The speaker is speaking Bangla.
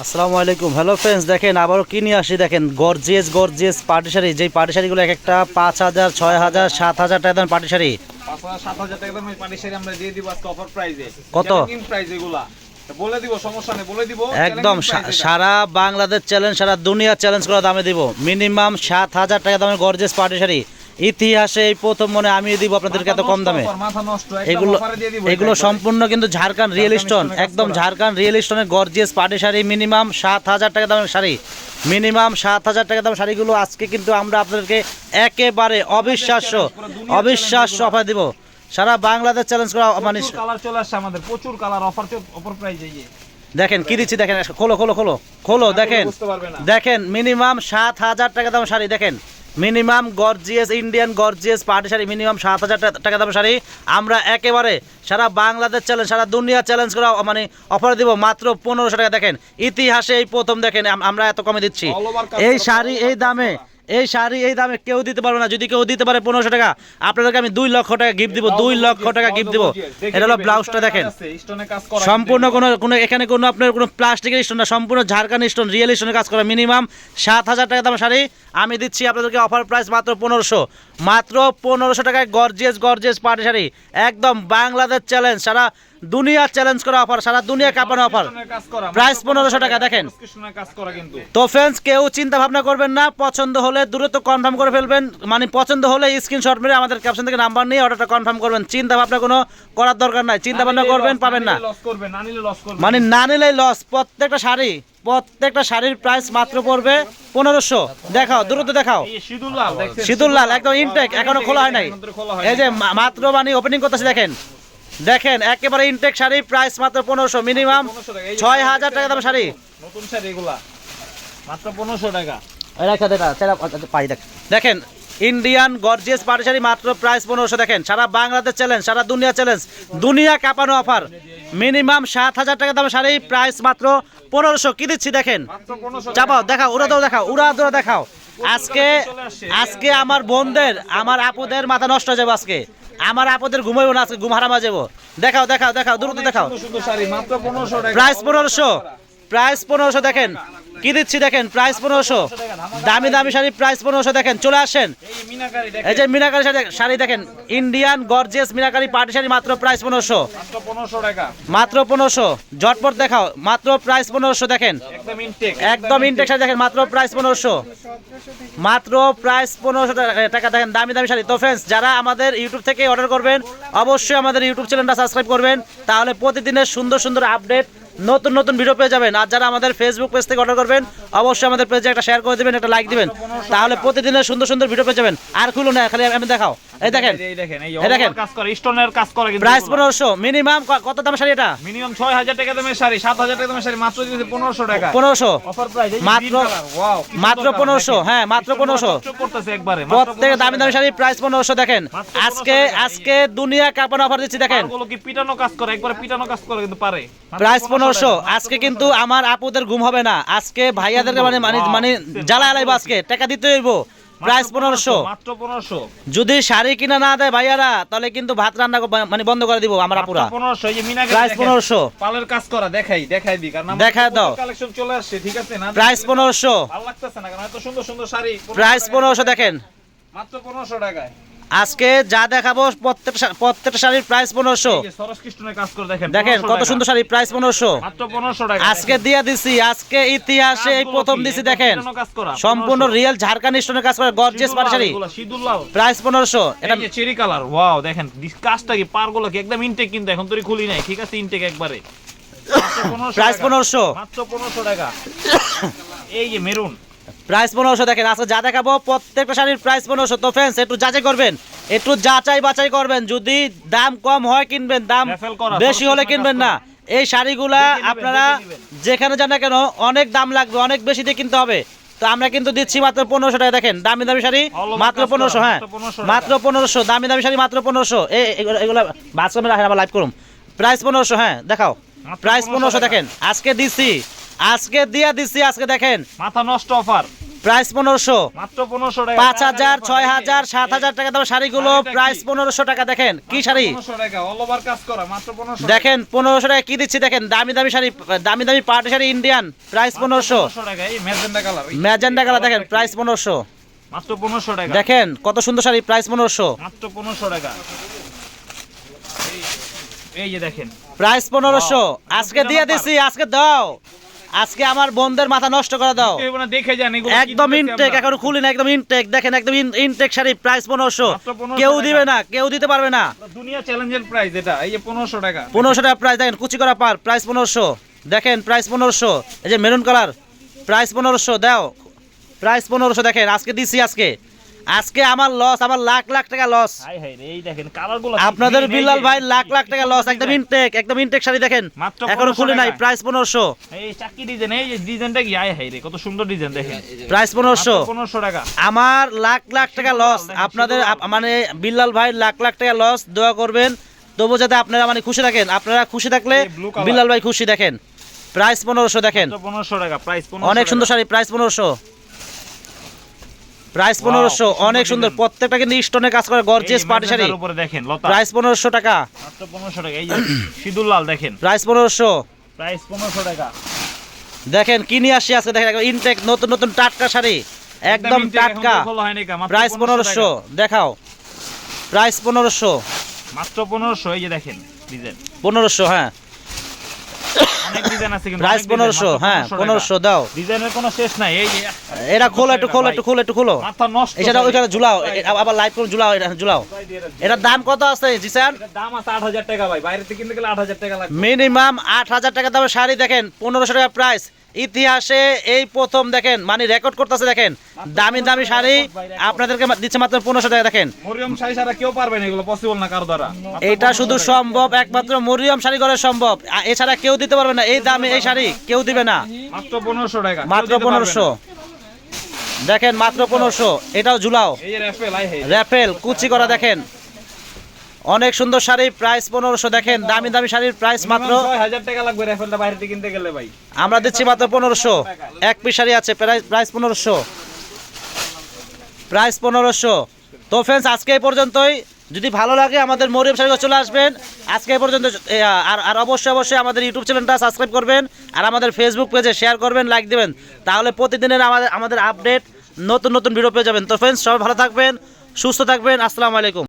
আসসালামু আলাইকুম। হ্যালো ফ্রেন্ডস দেখেন আবারও কি নিয়ে আসি? দেখেন গর্জিয়াস গর্জিয়াস পার্টি শাড়ি যেই পার্টি শাড়িগুলো এক একটা পাঁচ হাজার ছয় হাজার সাত হাজার টাকা দাম পার্টি শাড়ি কত? বলে দিব সমস্যা নেই বলে দিব একদম। সারা বাংলাদেশ চ্যালেঞ্জ সারা দুনিয়া চ্যালেঞ্জ করা দামে দিব। মিনিমাম সাত হাজার টাকা দামের গর্জিয়াস পার্টি শাড়ি ইতিহাসে এই প্রথম মনে আমি দিব আপনাদেরকে এত কম দামে। এগুলো এগুলো সম্পূর্ণ কিন্তু ঝাড়খান্ড রিয়েল স্টোন একদম। ঝাড়খান্ড রিয়েল স্টোনের গর্জিয়াস পাটি শাড়ি মিনিমাম সাত হাজার টাকা দামের শাড়ি। মিনিমাম সাত হাজার টাকা দামের শাড়িগুলো আজকে কিন্তু আমরা আপনাদেরকে একেবারে অবিশ্বাস্য অবিশ্বাস্য অফার দিব। সারা বাংলাদেশ চ্যালেঞ্জ করা মানে কালার চলে আসছে আমাদের প্রচুর কালার অফার অফার প্রাইজে দেখেন কি দিচ্ছি দেখেন খোলো খোলো খোলো খোলো দেখেন। দেখেন মিনিমাম সাত হাজার টাকা দাম শাড়ি দেখেন। Minimum gorgeous Indian gorgeous party sari minimum সাত হাজার টাকা দাম শাড়ি। আমরা একেবারে সারা বাংলাদেশ চ্যালেঞ্জ সারা দুনিয়া চ্যালেঞ্জ করা মানে অফার দিব মাত্র পনেরোশো টাকা। দেখেন ইতিহাসে এই প্রথম দেখেন আম- আমরা এত কমে দিচ্ছি। এই শাড়ি এই দামে। এই শাড়ি, এই দামে কেউ দিতে পারবে না। যদি কেউ দিতে পারে পনেরোশো টাকা, আপনাদেরকে আমি দুই লক্ষ টাকা গিফট দিব, দুই লক্ষ টাকা গিফট দিব। এটা হলো ব্লাউজটা দেখেন। সম্পূর্ণ কোনো কোনো, এখানে কোনো আপনার কোনো প্লাস্টিকের স্টোন না, সম্পূর্ণ ঝাড়খান্ড স্টোন রিয়েল স্টোনের কাজ করা। মিনিমাম সাত হাজার টাকা দাম শাড়ি। আমি দিচ্ছি আপনাদেরকে অফার প্রাইস মাত্র পনেরোশো। মাত্র পনেরোশো টাকায় গর্জিয়াস গর্জিয়াস পাটি শাড়ি। একদম বাংলাদেশ চ্যালেঞ্জ সারা দুনিয়া চ্যালেঞ্জ করা অফার সারা দুনিয়া কাঁপানো অফার প্রাইস পনেরোশো টাকা দেখেন। তো ফ্রেন্ডস কেউ চিন্তা ভাবনা করবেন না পছন্দ হলে দ্রুত কনফার্ম করে ফেলবেন। মানে পছন্দ হলে স্ক্রিনশট মেরে আমাদের ক্যাপশন থেকে নাম্বার নিয়ে অর্ডারটা কনফার্ম করবেন। চিন্তা ভাবনা কোনো করার দরকার নাই। চিন্তা ভাবনা করবেন পাবেন না মানে না নিলেই লস প্রত্যেকটা শাড়ি প্রত্যেকটা শাড়ির প্রাইস মাত্র পড়বে পনেরোশো। দেখাও দ্রুত দেখাও। এই সিঁদুর লাল দেখছেন শীতুল লাল একদম ইনটেক এখনও খোলা হয় নাই। এই যে মা- মাত্র মানে ওপেনিং করতেছে দেখেন। দেখেন একেবারে ইনটেক শাড়ি প্রাইস মাত্র পনেরোশো মিনিমাম 1500 টাকা। এই যে ছয় হাজার টাকা দাম শাড়ি। নতুন শাড়ি এগুলা। মাত্র পনেরোশো টাকা। দেখেন ইন্ডিয়ান গর্জিয়াস পাটি শাড়ি মাত্র প্রাইস পনেরোশো দেখেন। সারা বাংলাদেশ চ্যালেঞ্জ সারা দুনিয়া চ্যালেঞ্জ দুনিয়া কাঁপানো অফার মিনিমাম সাত হাজার টাকা দাম শাড়ি প্রাইস মাত্র পনেরোশো। কি দিচ্ছি দেখেন? চাপাও দেখাও উড়া দৌড় দেখাও উড়া দৌড় দেখাও। আজকে আজকে আমার বোনদের আমার আপুদের মাথা নষ্ট হয়ে যাবে আজকে। আমার আপদের ঘুমাইবো না আজকে ঘুম হারামা যাব। দেখাও দেখাও দেখাও দ্রুত দেখাও। প্রাইস পনেরোশো প্রাইস পনেরোশো দেখেন। কি দিচ্ছি দেখেন? প্রাইস পনেরোশো। দামি দামি শাড়ি প্রাইস পনেরোশো দেখেন চলে আসেন। এই যে মিনাকারি শাড়ি শাড়ি দেখেন Indian gorgeous meenakari party sari মাত্র প্রাইস পনেরোশো। মাত্র পনেরোশো। টাকা মাত্র পনেরোশো ঝটপট দেখাও মাত্র প্রাইস পনেরোশো দেখেন। একদম ইনটেক শাড়ি দেখেন মাত্র প্রাইস পনেরোশো। মাত্র প্রাইস পনেরোশো টাকা দেখেন দামি দামি শাড়ি। তো ফ্রেন্ডস যারা আমাদের ইউটিউব থেকে অর্ডার করবেন অবশ্যই আমাদের ইউটিউব চ্যানেলটা সাবস্ক্রাইব করবেন। তাহলে প্রতিদিনের সুন্দর সুন্দর আপডেট নতুন নতুন ভিডিও পেয়ে যাবেন। আর যারা আমাদের ফেসবুক পেজ থেকে অর্ডার করবেন অবশ্যই আমাদের পেজে একটা শেয়ার করে দেবেন একটা লাইক দিবেন। তাহলে প্রতিদিনের সুন্দর সুন্দর ভিডিও পেয়ে যাবেন। আর খুলো না খালি আমি দেখাও। এই দেখেন এই দেখেন এই এই দেখেন। কাজ করে স্টোনের কাজ করে কিন্তু প্রাইস পনেরোশো মিনিমাম কত দাম শাড়ি এটা? মিনিমাম ছয় হাজার টাকা দামের শাড়ি সাত হাজার টাকা দামের শাড়ি মাত্র দিয়েছে পনেরোশো টাকা। পনেরোশো। অফার প্রাইস মাত্র মাত্র পনেরোশো হ্যাঁ মাত্র পনেরোশো। করতেছে একবারে প্রত্যেক দামি দামি শাড়ি প্রাইস পনেরোশো দেখেন। আজকে আজকে দুনিয়া কাপানো অফার দিচ্ছি দেখেন। গুলো কি পিটানো কাজ করে? একবারে পিটানো কাজ করে কিন্তু পারে। প্রাইস 1500 পনেরোশো। আজকে কিন্তু আমার আপুদের ঘুম হবে না। আজকে ভাইয়াদেরকে মানে মানে মানে জ্বালা আলাইবো আজকে। টাকা দিতে হইব। প্রাইস পনেরোশো। মাত্র পনেরোশো। যদি শাড়ি কিনা না দেয় ভাইয়ারা তাহলে কিন্তু ভাত রান্না মানে বন্ধ করে দিব আমার আপুরা। পনেরোশো। প্রাইস। পনেরোশো। পালের কাজ করা দেখাই দেখাই দি কারণ দেখায় দাও। কালেকশন চলে আসছে ঠিক আছে না? প্রাইস পনেরোশো। ভালো লাগতেছে না কারণ এত সুন্দর সুন্দর শাড়ি। প্রাইস পনেরোশো দেখেন। মাত্র পনেরোশো টাকায়। আজকে যা দেখাবো প্রত্যেকটা শাড়ির প্রাইস পনেরোশো। দেখেন দেখেন 1500 কত সুন্দর শাড়ি প্রাইস পনেরোশো। আজকে দিয়ে দিছি আজকে ইতিহাসে এই প্রথম দিছি দেখেন। সম্পূর্ণ রিয়েল ঝাড়খান্ড স্টোনের কাজ করে গর্জিয়াস পাটি শাড়ি। প্রাইস পনেরোশো। এটা চেরি কালার ওয়াও দেখেন কাজটা কি? পারগুলো কি? একদম ইনটেক কিন্তু এখন তোর খুলি নাই। ঠিক আছে ইনটেক একবারে। প্রাইস পনেরোশো মাত্র পনেরোশো টাকা। এই যে মেরুন প্রাইস পনেরোশো দেখেন আজকে যা দেখাবো প্রত্যেকটা শাড়ির প্রাইস পনেরোশো। তো ফ্রেন্ডস একটু যাচাই করবেন একটু যাচাই বাছাই করবেন। যদি দাম কম হয় কিনবেন। দাম বেশি হলে কিনবেন না। এই শাড়িগুলা আপনারা যেখানে যান না কেন অনেক দাম লাগবে অনেক বেশি দিয়ে কিনতে হবে। তো আমরা কিন্তু দিচ্ছি মাত্র পনেরোশো টাকা। দেখেন দামি দামি শাড়ি মাত্র পনেরোশো হ্যাঁ। মাত্র 1500 টাকা। মাত্র পনেরোশো দামি দামি শাড়ি মাত্র পনেরোশো। এগুলো বাথরুমে রাখেন আবার লাইভ করুন। প্রাইস পনেরোশো হ্যাঁ দেখাও। প্রাইস পনেরোশো দেখেন আজকে দিচ্ছি। আজকে দিয়া দিচ্ছি আজকে দেখেন। মাথা নষ্ট অফার। প্রাইস পনেরোশো। মাত্র পনেরোশো টাকা। পাঁচ হাজার ছয় হাজার সাত হাজার টাকা দাম শাড়িগুলো প্রাইস পনেরোশো টাকা দেখেন কি শাড়ি? দেখেন পনেরোশো টাকা কি দিচ্ছি দেখেন দামি দামি শাড়ি দামি দামি পার্টি শাড়ি ইন্ডিয়ান প্রাইস পনেরোশো। ম্যাজেন্ডা কালার দেখেন প্রাইস পনেরোশো। মাত্র পনেরোশো টাকা। দেখেন কত সুন্দর শাড়ি প্রাইস পনেরোশো। মাত্র পনেরোশো টাকা। এই যে দেখেন। প্রাইস পনেরোশো। আজকে দিয়ে দিছি আজকে দাও। আজকে আমার বোনদের মাথা নষ্ট করে দাও। দেখে কি একদম ইনটেক। এখন খুলি না একদম ইনটেক দেখেন একদম ইনটেক শাড়ি প্রাইস পনেরোশো। কেউ দিবে না কেউ দিতে পারবে না। দুনিয়া চ্যালেঞ্জের প্রাইস এটা এই যে পনেরোশো টাকা। পনেরোশো টাকা প্রাইস দেখেন কুচি করা পার প্রাইস পনেরোশো। দেখেন প্রাইস পনেরোশো। এই যে মেরুন কালার প্রাইস পনেরোশো দাও। প্রাইস পনেরোশো দেখেন আজকে দিছি আজকে। আজকে আমার লস আমার লাখ লাখ টাকা লস হাই হাই রে এই দেখেন আপনাদের বিল্লাল ভাই লাখ লাখ টাকা লস একদম ইনটেক একদম ইনটেক শাড়ি দেখেন। এখনও 1500 খুলি নাই প্রাইস পনেরোশো। এই চাকি ডিজাইন এই ডিজাইনটা কি? আয় হাই রে কত সুন্দর ডিজাইন দেখেন। প্রাইস পনেরোশো। পনেরোশো টাকা। আমার লাখ লাখ টাকা লস আপনাদের মানে বিল্লাল ভাই লাখ লাখ টাকা লস দোয়া করবেন। তবু যাতে আপনারা মানে খুশি থাকেন। আপনারা খুশি থাকলে। বিল্লাল ভাই খুশি দেখেন। প্রাইস পনেরোশো দেখেন। পনেরোশো টাকা প্রাইস অনেক সুন্দর শাড়ি প্রাইস পনেরোশো। প্রাইস পনেরোশো অনেক সুন্দর। প্রত্যেকটা কিন্তু স্টোনে কাজ করে গর্জিয়াস পাটি শাড়ি। উপরে দেখেন লতা। প্রাইস পনেরোশো টাকা। পনেরোশো টাকা এই যে সিঁদুর লাল দেখেন। প্রাইস পনেরোশো। প্রাইস পনেরোশো টাকা। দেখেন কি নিয়ে আসছি আজকে? দেখেন ইনটেক নতুন নতুন টাটকা শাড়ি। একদম টাটকা। প্রাইস পনেরোশো দেখাও। প্রাইস পনেরোশো। মাত্র পনেরোশো এই যে দেখেন ডিজাইন। পনেরোশো হ্যাঁ। অনেক ডিজাইন আছে কিন্তু প্রাইস অনেক design, পনেরোশো মাত্র হ্যাঁ 1500 দাও। ডিজাইনের কোনো শেষ নাই এই এটা খোলো একটু খোলো একটু খোলো একটু খোলো। মাথা নষ্ট এছাড়া ভাই। ঝুলাও আবার করে ঝুলাও এটা ঝুলাও। এটার দাম কত আছে জিসান? দাম আছে আট হাজার টাকা ভাই। বাইরে থেকে কিনতে গেলে আট হাজার টাকা লাগবে। মিনিমাম আট হাজার টাকা দামের শাড়ি দেখেন পনেরোশো টাকা প্রাইস ইতিহাসে এই প্রথম দেখেন মানে রেকর্ড করতেছে দেখেন দামি দামি শাড়ি আপনাদেরকে দিচ্ছে মাত্র পনেরোশো টাকা দেখেন। মরিয়ম শাড়ি ছাড়া কেউ পারবে না এগুলো পসিবল না কারও দ্বারা। এটা শুধু সম্ভব একমাত্র মরিয়ম শাড়ি ঘরে সম্ভব। এছাড়া কেউ দিতে পারবে না এই দামে এই শাড়ি কেউ দিবে না। মাত্র পনেরোশো টাকা মাত্র পনেরোশো। দেখেন মাত্র পনেরোশো। এটাও ঝুলাও। র্যাফেল কুচি করা দেখেন। অনেক সুন্দর শাড়ি প্রাইস পনেরোশো দেখেন দামি দামি শাড়ির প্রাইস মাত্র হাজার টাকা লাগবে র্যাফেলটা বাইরে থেকে কিনতে গেলে ভাই। আমরা দিচ্ছি মাত্র পনেরোশো। এক পিস শাড়ি আছে প্রাইস প্রাইস পনেরোশো। প্রাইস পনেরোশো। তো ফ্রেন্ডস আজকে এই পর্যন্তই। যদি ভালো লাগে আমাদের মরিয়ম শাড়ি চলে আসবেন। আজকে এই পর্যন্ত আর আর অবশ্যই অবশ্যই আমাদের ইউটিউব চ্যানেলটা সাবস্ক্রাইব করবেন। আর আমাদের ফেসবুক পেজে শেয়ার করবেন লাইক দেবেন। তাহলে প্রতিদিনের আমাদের আমাদের আপডেট নতুন নতুন ভিডিও পেয়ে যাবেন। তো ফ্রেন্ডস সবাই ভালো থাকবেন সুস্থ থাকবেন। আসসালামু আলাইকুম।